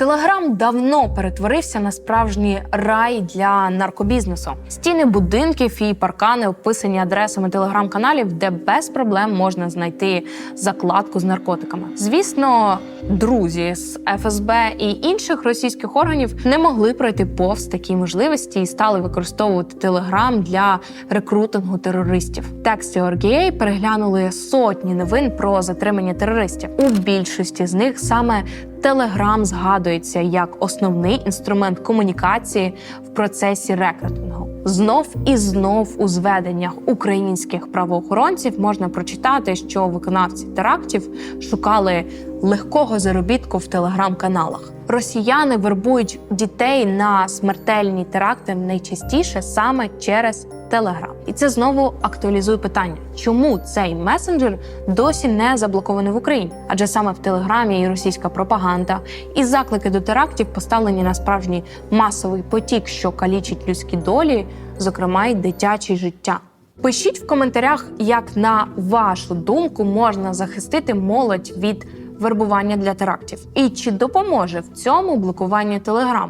Телеграм давно перетворився на справжній рай для наркобізнесу. Стіни будинків і паркани описані адресами телеграм-каналів, де без проблем можна знайти закладку з наркотиками. Звісно, друзі з ФСБ і інших російських органів не могли пройти повз такі можливості і стали використовувати телеграм для рекрутингу терористів. Тексті RGA переглянули сотні новин про затримання терористів. У більшості з них саме Телеграм згадується як основний інструмент комунікації в процесі рекрутингу. Знов і знов у зведеннях українських правоохоронців можна прочитати, що виконавці терактів шукали легкого заробітку в телеграм-каналах. Росіяни вербують дітей на смертельні теракти найчастіше саме через Телеграм. І це знову актуалізує питання, чому цей месенджер досі не заблокований в Україні? Адже саме в Телеграмі і російська пропаганда і заклики до терактів поставлені на справжній масовий потік, що калічить людські долі, зокрема й дитяче життя. Пишіть в коментарях, як на вашу думку можна захистити молодь від вербування для терактів, і чи допоможе в цьому блокування телеграму.